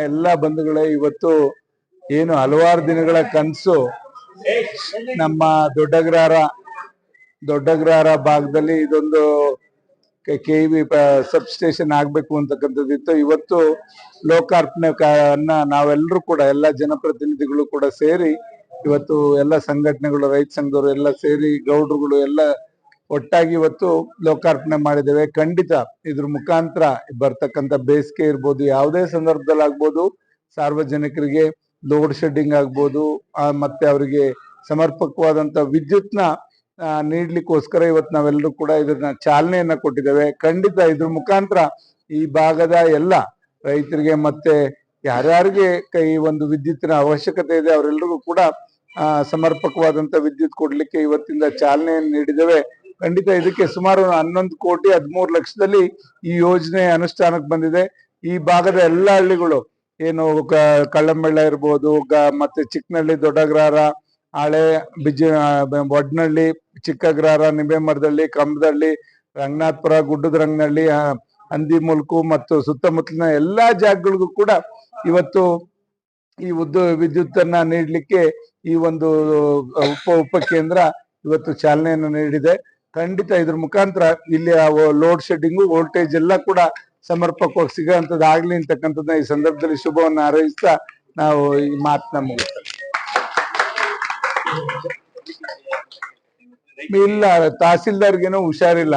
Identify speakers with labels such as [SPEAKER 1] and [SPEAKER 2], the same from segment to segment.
[SPEAKER 1] ಎಲ್ಲ ಬಂಧುಗಳೇ ಇವತ್ತು ಏನು ಹಲವಾರು ದಿನಗಳ ಕನಸು ನಮ್ಮ ದೊಡ್ಡಗ್ರಾರ ದೊಡ್ಡಗ್ರಾರ ಭಾಗದಲ್ಲಿ ಇದೊಂದು ಕೆ ವಿ ಸಬ್ ಸ್ಟೇಷನ್ ಆಗ್ಬೇಕು ಅಂತಕ್ಕಂಥದ್ದಿತ್ತು ಇವತ್ತು ಲೋಕಾರ್ಪಣೆ ಅನ್ನ ನಾವೆಲ್ಲರೂ ಕೂಡ ಎಲ್ಲ ಜನಪ್ರತಿನಿಧಿಗಳು ಕೂಡ ಸೇರಿ ಇವತ್ತು ಎಲ್ಲ ಸಂಘಟನೆಗಳು, ರೈತ ಸಂಘದವರು ಎಲ್ಲ ಸೇರಿ ಗೌಡ್ರುಗಳು ಎಲ್ಲ ಒಟ್ಟಾಗಿ ಇವತ್ತು ಲೋಕಾರ್ಪಣೆ ಮಾಡಿದ್ದೇವೆ. ಖಂಡಿತ ಇದ್ರ ಮುಖಾಂತರ ಬರ್ತಕ್ಕಂಥ ಬೇಸಿಗೆ ಇರ್ಬೋದು, ಯಾವುದೇ ಸಂದರ್ಭದಲ್ಲಿ ಆಗ್ಬೋದು, ಸಾರ್ವಜನಿಕರಿಗೆ ಲೋಡ್ ಶೆಡ್ಡಿಂಗ್ ಆಗ್ಬೋದು ಮತ್ತೆ ಅವರಿಗೆ ಸಮರ್ಪಕವಾದಂತ ವಿದ್ಯುತ್ನ ನೀಡ್ಲಿಕ್ಕೋಸ್ಕರ ಇವತ್ತು ನಾವೆಲ್ಲರೂ ಕೂಡ ಇದನ್ನ ಚಾಲನೆಯನ್ನ ಕೊಟ್ಟಿದ್ದೇವೆ. ಖಂಡಿತ ಇದ್ರ ಮುಖಾಂತರ ಈ ಭಾಗದ ಎಲ್ಲ ರೈತರಿಗೆ ಮತ್ತೆ ಯಾರ್ಯಾರಿಗೆ ಕೈ ಒಂದು ವಿದ್ಯುತ್ತಿನ ಅವಶ್ಯಕತೆ ಇದೆ ಅವರೆಲ್ಲರಿಗೂ ಕೂಡ ಸಮರ್ಪಕವಾದಂತ ವಿದ್ಯುತ್ ಕೊಡ್ಲಿಕ್ಕೆ ಇವತ್ತಿಂದ ಚಾಲನೆಯನ್ನು ನೀಡಿದ್ದೇವೆ. ಖಂಡಿತ ಇದಕ್ಕೆ ಸುಮಾರು ಹನ್ನೊಂದು ಕೋಟಿ, ಹದಿಮೂರು ಲಕ್ಷದಲ್ಲಿ ಈ ಯೋಜನೆ ಅನುಷ್ಠಾನಕ್ಕೆ ಬಂದಿದೆ. ಈ ಭಾಗದ ಎಲ್ಲ ಹಳ್ಳಿಗಳು, ಏನು ಕಳ್ಳಂಬೆಳ್ಳ ಇರ್ಬೋದು, ಗ- ಮತ್ತೆ ಚಿಕ್ಕನಹಳ್ಳಿ ದೊಡ್ಡಗ್ರಾರ ಹಳೆ ಬಿಜ ಒಡ್ನಳ್ಳಿ ಚಿಕ್ಕಗ್ರಾರ ನಿಂಬೆಮರದಳ್ಳಿ ಕಂಬದಳ್ಳಿ ರಂಗನಾಥಪುರ ಗುಡ್ಡದ ರಂಗನಹಳ್ಳಿ ಆ, ಹಂದಿ ಮುಲ್ಕು ಮತ್ತು ಸುತ್ತಮುತ್ತಲಿನ ಎಲ್ಲಾ ಜಾಗಗಳಿಗೂ ಕೂಡ ಇವತ್ತು ಈ ಉದ್ದು ವಿದ್ಯುತ್ ಅನ್ನ ನೀಡ್ಲಿಕ್ಕೆ ಈ ಒಂದು ಉಪ ಉಪ ಕೇಂದ್ರ ಇವತ್ತು ಚಾಲನೆಯನ್ನು ನೀಡಿದೆ. ಖಂಡಿತ ಇದ್ರ ಮುಖಾಂತರ ಇಲ್ಲಿ ಲೋಡ್ ಶೆಡ್ಡಿಂಗು ವೋಲ್ಟೇಜ್ ಎಲ್ಲ ಕೂಡ ಸಮರ್ಪಕವಾಗಿ ಸಿಗೋಂಥದ್ದು ಆಗ್ಲಿ ಅಂತಕ್ಕಂಥದ್ದನ್ನ ಈ ಸಂದರ್ಭದಲ್ಲಿ ಶುಭವನ್ನು ಹಾರೈಸ್ತಾ ನಾವು ಈ ಮಾತನ್ನ ಮುಗಿಸ್ತೇವೆ. ಇಲ್ಲ ತಹಸೀಲ್ದಾರ್ಗೇನೋ ಹುಷಾರಿಲ್ಲ.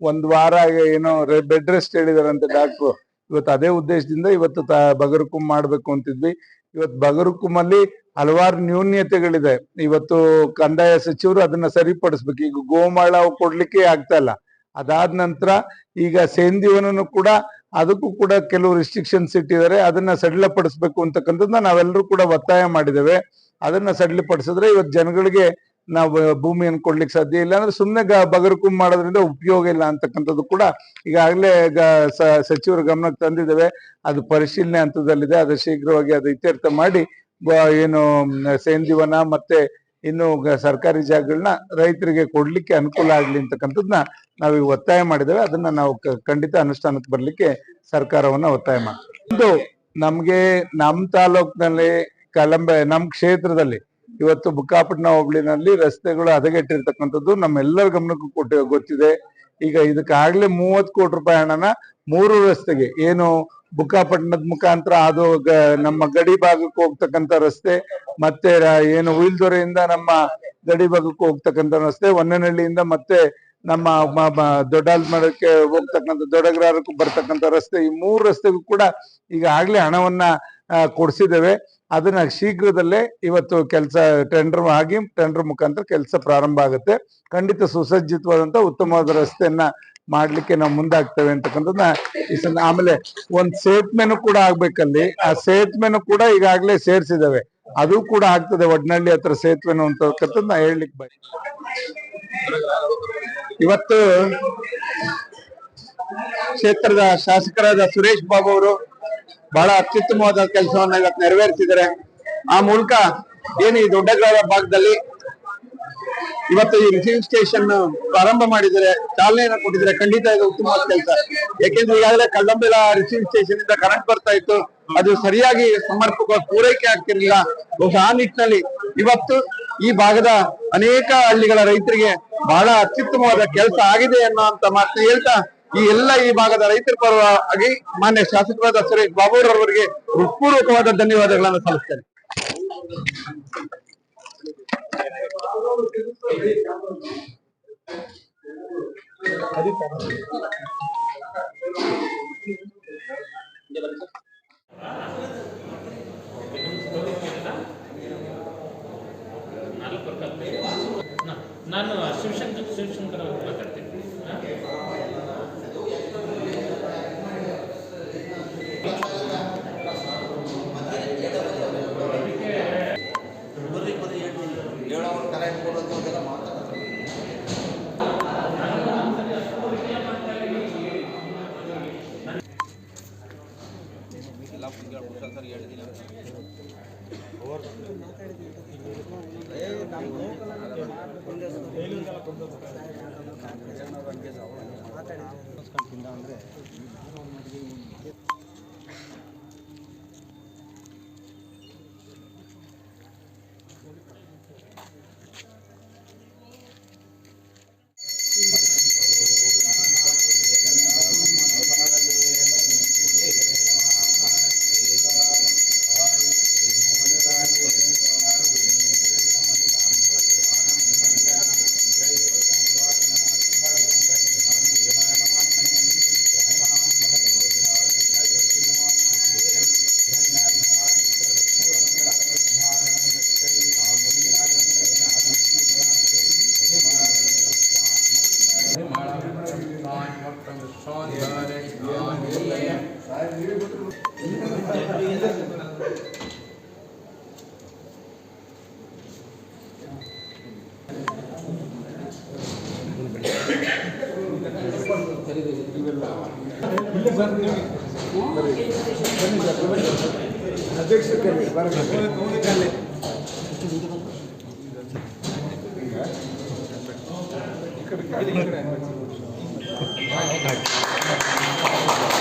[SPEAKER 1] ಒಂದ್ ವಾರ ಏನೋ ಬೆಡ್ ರೆಸ್ಟ್ ಹೇಳಿದಾರಂತೆ ಡಾಕ್ಟ್ರು. ಇವತ್ತು ಅದೇ ಉದ್ದೇಶದಿಂದ ಇವತ್ತು ಬಗರುಕುಂ ಮಾಡ್ಬೇಕು ಅಂತಿದ್ವಿ. ಇವತ್ತು ಅಲ್ಲಿ ಹಲವಾರು ನ್ಯೂನ್ಯತೆಗಳಿದೆ ಇವತ್ತು ಕಂದಾಯ ಸಚಿವರು ಅದನ್ನ ಸರಿಪಡಿಸ್ಬೇಕು. ಈಗ ಗೋಮಾಳ ಕೊಡ್ಲಿಕ್ಕೆ ಆಗ್ತಾ ಇಲ್ಲ. ಅದಾದ ನಂತರ ಈಗ ಸೇಂದಿವನನ್ನು ಕೂಡ ಅದಕ್ಕೂ ಕೂಡ ಕೆಲವು ರಿಸ್ಟ್ರಿಕ್ಷನ್ಸ್ ಇಟ್ಟಿದ್ದಾರೆ. ಅದನ್ನ ಸಡಿಲಪಡಿಸ್ಬೇಕು ಅಂತಕ್ಕಂಥದ್ದನ್ನ ನಾವೆಲ್ಲರೂ ಕೂಡ ಒತ್ತಾಯ ಮಾಡಿದ್ದೇವೆ. ಅದನ್ನ ಸಡಿಲಪಡಿಸಿದ್ರೆ ಇವತ್ತು ಜನಗಳಿಗೆ ನಾವು ಭೂಮಿಯನ್ನು ಕೊಡ್ಲಿಕ್ಕೆ ಸಾಧ್ಯ ಇಲ್ಲ ಅಂದ್ರೆ ಸುಮ್ಮನೆ ಬಗರ್ಕುಂ ಮಾಡೋದ್ರಿಂದ ಉಪಯೋಗ ಇಲ್ಲ ಅಂತಕ್ಕಂಥದ್ದು ಕೂಡ ಈಗಾಗಲೇ ಸಚಿವರ ಗಮನಕ್ಕೆ ತಂದಿದ್ದೇವೆ. ಅದು ಪರಿಶೀಲನೆ ಹಂತದಲ್ಲಿದೆ. ಅದು ಶೀಘ್ರವಾಗಿ ಅದು ಇತ್ಯರ್ಥ ಮಾಡಿ ಏನು ಸೇಂದಿವನ ಮತ್ತೆ ಇನ್ನು ಸರ್ಕಾರಿ ಜಾಗಗಳನ್ನ ರೈತರಿಗೆ ಕೊಡ್ಲಿಕ್ಕೆ ಅನುಕೂಲ ಆಗ್ಲಿ ಅಂತಕ್ಕಂಥದ್ನ ನಾವೀಗ ಒತ್ತಾಯ ಮಾಡಿದ್ದೇವೆ. ಅದನ್ನ ನಾವು ಖಂಡಿತ ಅನುಷ್ಠಾನಕ್ಕೆ ಬರ್ಲಿಕ್ಕೆ ಸರ್ಕಾರವನ್ನ ಒತ್ತಾಯ ಮಾಡ್ತೀವಿ. ಒಂದು ನಮ್ಗೆ ನಮ್ ತಾಲೂಕ್ನಲ್ಲಿ ಕಲಂಬೆ, ನಮ್ ಕ್ಷೇತ್ರದಲ್ಲಿ ಇವತ್ತು ಬುಕ್ಕಾಪಟ್ಟಣ ಹೋಬಳಿನಲ್ಲಿ ರಸ್ತೆಗಳು ಹದಗೆಟ್ಟಿರ್ತಕ್ಕಂಥದ್ದು ನಮ್ಮೆಲ್ಲರ ಗಮನಕ್ಕೂ ಕೊಟ್ಟು ಗೊತ್ತಿದೆ. ಈಗ ಇದಕ್ಕಾಗ್ಲೇ ಮೂವತ್ತು ಕೋಟಿ ರೂಪಾಯಿ ಹಣನ ಮೂರು ರಸ್ತೆಗೆ, ಏನು ಬುಕ್ಕಾಪಟ್ಟಣದ ಮುಖಾಂತರ ಅದು ನಮ್ಮ ಗಡಿ ಭಾಗಕ್ಕೆ ಹೋಗ್ತಕ್ಕಂಥ ರಸ್ತೆ, ಮತ್ತೆ ಏನು ಉಯಿಲ್ದೊರೆಯಿಂದ ನಮ್ಮ ಗಡಿ ಭಾಗಕ್ಕೆ ಹೋಗ್ತಕ್ಕಂಥ ರಸ್ತೆ ಒನ್ನನಹಳ್ಳಿಯಿಂದ ಮತ್ತೆ ನಮ್ಮ ಮ- ಮಡಕ್ಕೆ ದೊಡ್ಡಾಲ್ಮರಕ್ಕೆ ಹೋಗ್ತಕ್ಕಂಥ ದೊಡ್ಡಗ್ರಾರಕ್ಕೂ ಬರ್ತಕ್ಕಂಥ ರಸ್ತೆ, ಈ ಮೂರು ರಸ್ತೆಗೂ ಕೂಡ ಈಗ ಆಗ್ಲೇ ಹಣವನ್ನ ಕೊಡ್ಸಿದ್ದೇವೆ. ಅದನ್ನ ಶೀಘ್ರದಲ್ಲೇ ಇವತ್ತು ಕೆಲಸ ಟೆಂಡರ್ ಆಗಿ ಟೆಂಡರ್ ಮುಖಾಂತರ ಕೆಲಸ ಪ್ರಾರಂಭ ಆಗುತ್ತೆ. ಖಂಡಿತ ಸುಸಜ್ಜಿತವಾದಂತ ಉತ್ತಮವಾದ ರಸ್ತೆಯನ್ನ ಮಾಡ್ಲಿಕ್ಕೆ ನಾವು ಮುಂದಾಗ್ತೇವೆ ಅಂತಕ್ಕಂಥದ್ದನ್ನ ಈ ಆಮೇಲೆ ಒಂದ್ ಸೇತ್ಮೆನು ಕೂಡ ಆಗ್ಬೇಕಲ್ಲಿ. ಆ ಸೇತ್ಮೆನು ಕೂಡ ಈಗಾಗಲೇ ಸೇರ್ಸಿದಾವೆ. ಅದು ಕೂಡ ಆಗ್ತದೆ. ಒಡ್ನಹಳ್ಳಿ ಹತ್ರ ಸೇತುವೆನು ಅಂತಕ್ಕಂಥದ್ದು ನಾ ಹೇಳಲಿಕ್ಕೆ ಬೈ
[SPEAKER 2] ಇವತ್ತು ಕ್ಷೇತ್ರದ ಶಾಸಕರಾದ ಸುರೇಶ್ ಬಾಬು ಅವರು ಬಹಳ ಅತ್ಯುತ್ತಮವಾದ ಕೆಲಸವನ್ನ ಇವತ್ತು ನೆರವೇರಿಸಿದ್ದಾರೆ. ಆ ಮೂಲಕ ಏನು ಈ ದೊಡ್ಡಗ್ರಾಮ ಭಾಗದಲ್ಲಿ ಇವತ್ತು ಈ ರಿಸೀವಿಂಗ್ ಸ್ಟೇಷನ್ ಪ್ರಾರಂಭ ಮಾಡಿದರೆ, ಚಾಲನೆಯನ್ನು ಕೊಟ್ಟಿದ್ರೆ ಖಂಡಿತ ಇದು ಉತ್ತಮವಾದ ಕೆಲಸ. ಯಾಕೆಂದ್ರೆ ಈಗಾಗಲೇ ಕಲ್ಲಂಬೆಲ ರಿಸೀವಿಂಗ್ ಸ್ಟೇಷನ್ ಇಂದ ಕರೆಂಟ್ ಬರ್ತಾ ಇತ್ತು. ಅದು ಸರಿಯಾಗಿ ಸಮರ್ಪಕವಾಗಿ ಪೂರೈಕೆ ಆಗ್ತಿರ್ಲಿಲ್ಲ. ಬಹುಶಃ ಆ ನಿಟ್ಟಿನಲ್ಲಿ ಇವತ್ತು ಈ ಭಾಗದ ಅನೇಕ ಹಳ್ಳಿಗಳ ರೈತರಿಗೆ ಬಹಳ ಅತ್ಯುತ್ತಮವಾದ ಕೆಲಸ ಆಗಿದೆ ಅನ್ನೋ ಅಂತ ಮಾತು ಹೇಳ್ತಾ ಈ ಎಲ್ಲ ಈ ಭಾಗದ ರೈತರ ಪರವಾಗಿ ಮಾನ್ಯ ಶಾಸಕರಾದ ಸುರೇಶ್ ಬಾಬುರವರಿಗೆ ಹೃತ್ಪೂರ್ವಕವಾದ ಧನ್ಯವಾದಗಳನ್ನು ಸಲ್ಲಿಸ್ತೇನೆ.
[SPEAKER 3] ನಾನು ಶಿವಶಂಕರ್ ಶಿವಶಂಕರ್ ಅವರು ಮಾತಾಡ್ತೀನಿ. Thank you.
[SPEAKER 1] ಅಧ್ಯಕ್ಷಕ್ಕೆ ಬರಬೇಕು ఇక్కడ ಈ ಕಡೆ